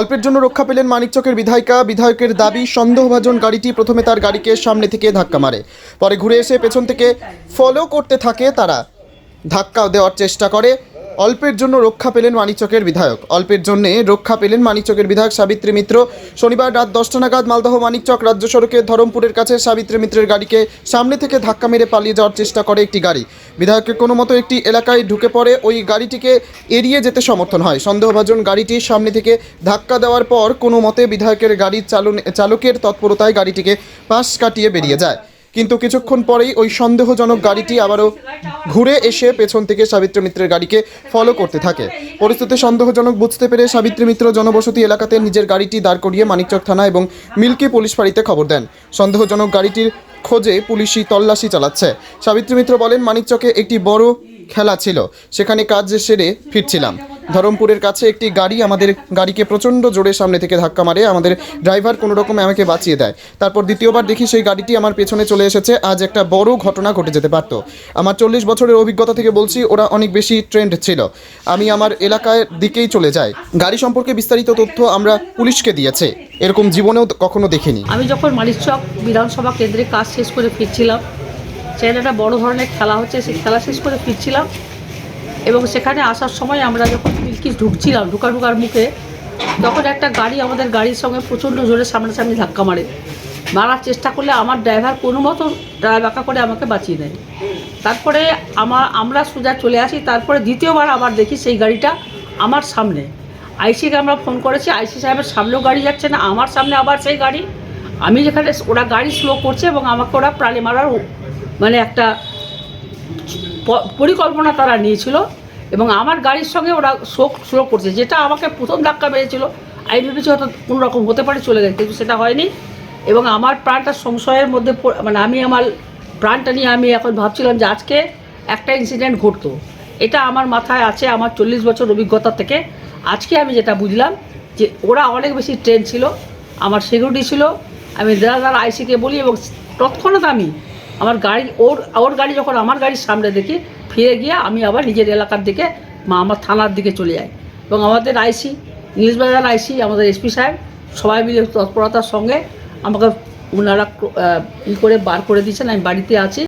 অল্পের জন্য রক্ষা পেলেন মানিকচকের বিধায়িকা। বিধায়কের দাবি, সন্দেহভাজন গাড়িটি প্রথমে তার গাড়িকে সামনে থেকে ধাক্কা মারে। পরে ঘুরে এসে পেছন থেকে ফলো করতে থাকে তারা। ধাক্কা দেওয়ার চেষ্টা করে। অল্পের জন্য রক্ষা পেলেন মানিচকের বিধায়ক। অল্পের জন্য রক্ষা পেলেন মানিচকের বিধায়ক সাবিত্রী মিত্র। শনিবার রাত দশটা নাগাদ মালদহ মানিকচক রাজ্য সড়কের ধরমপুরের কাছে সাবিত্রী মিত্রের গাড়িকে সামনে থেকে ধাক্কা মেরে পালিয়ে যাওয়ার চেষ্টা করে একটি গাড়ি। বিধায়কের কোনো মতো একটি এলাকায় ঢুকে পড়ে ওই গাড়িটিকে এড়িয়ে যেতে সমর্থন হয়। সন্দেহভাজন গাড়িটি সামনে থেকে ধাক্কা দেওয়ার পর কোনো মতে বিধায়কের গাড়ির চালন চালকের তৎপরতায় গাড়িটিকে পাশ কাটিয়ে বেরিয়ে যায়। কিন্তু কিছুক্ষণ পরেই ওই সন্দেহজনক গাড়িটি আবারও ঘুরে এসে পেছন থেকে সাবিত্রী মিত্রের গাড়িকে ফলো করতে থাকে। পরিস্থিতি সন্দেহজনক বুঝতে পেরে সাবিত্রী মিত্র জনবসতি এলাকাতে নিজের গাড়িটি দাঁড় করিয়ে মানিকচক থানা এবং মিল্কি পুলিশ ফাঁড়িতে খবর দেন। সন্দেহজনক গাড়িটির খোঁজে পুলিশি তল্লাশি চালাচ্ছে। সাবিত্রী মিত্র বলেন, মানিকচকে একটি বড় খেলা ছিল। সেখানে কাজ সেরে ফিরছিলাম। ধরমপুরের কাছে একটি গাড়ি আমাদের গাড়িকে প্রচণ্ড জোরে সামনে থেকে ধাক্কা মারে, আমাদের ড্রাইভার কোনো রকমে আমাকে বাঁচিয়ে দেয়। তারপর দ্বিতীয়বার দেখি সেই গাড়িটি আমার পেছনে চলে এসেছে, আজ একটা বড় ঘটনা ঘটে যেতে পারতো। আমার চল্লিশ বছরের অভিজ্ঞতা থেকে বলছি, ওরা অনেক বেশি ট্রেন্ড ছিল। আমি আমার এলাকার দিকেই চলে যাই। গাড়ি সম্পর্কে বিস্তারিত তথ্য আমরা পুলিশকে দিয়েছে। এরকম জীবনেও কখনো দেখিনি। আমি যখন মালিকচক বিধানসভা কেন্দ্রে কাজ শেষ করে ফিরছিলাম, সেখানে একটা বড় ধরনের খেলা হচ্ছে, সেই খেলা শেষ করে ফিরছিলাম। এবং সেখানে আসার সময় আমরা যখন পিলকি ঢুকছিলাম ঢুকা ঢুকার মুখে, তখন একটা গাড়ি আমাদের গাড়ির সঙ্গে প্রচণ্ড জোরে সামনাসামনি ধাক্কা মারে। মারার চেষ্টা করলে আমার ড্রাইভার কোনো মতো ড্রাইভ বাঁকা করে আমাকে বাঁচিয়ে দেয়। তারপরে আমার, আমরা সোজা চলে আসি, তারপরে দ্বিতীয়বার আবার দেখি সেই গাড়িটা আমার সামনে। আইসিকে আমরা ফোন করেছি, আইসি সাহেবের সামনেও গাড়ি যাচ্ছে না, আমার সামনে আবার সেই গাড়ি। আমি যেখানে, ওরা গাড়ি স্লো করছে এবং আমাকে ওরা প্রাণে মারার মানে একটা পরিকল্পনা তারা নিয়েছিল এবং আমার গাড়ির সঙ্গে ওরা শোক স্লো করছে। যেটা আমাকে প্রথম ধাক্কা মেরেছিল আমি ভেবেছি হয়তো কোনো রকম হতে পারে, চলে গেছে, কিন্তু সেটা হয়নি। এবং আমার প্রাণটা সংশয়ের মধ্যে মানে আমি আমার প্রাণটা নিয়ে আমি এখন ভাবছিলাম যে আজকে একটা ইনসিডেন্ট ঘটতো। এটা আমার মাথায় আছে, আমার চল্লিশ বছর অভিজ্ঞতা থেকে। আজকে আমি যেটা বুঝলাম যে ওরা অনেক বেশি ট্রেন ছিল, আমার সিকিউরিটি ছিল। আমি দাদা আইসিকে বলি এবং তৎক্ষণাৎ আমি আমার গাড়ি, ওর ওর গাড়ি যখন আমার গাড়ির সামনে দেখি, ফিরে গিয়ে আমি আবার নিজের এলাকার দিকে, মা আমার থানার দিকে চলে যাই। এবং আমাদের আইসি নিউজ বাজার আইসি, আমাদের এসপি সাহেব, সবাই মিলে তৎপরতার সঙ্গে আমাকে ওনারা ই করে বার করে দিয়েছেন, আমি বাড়িতে আছি।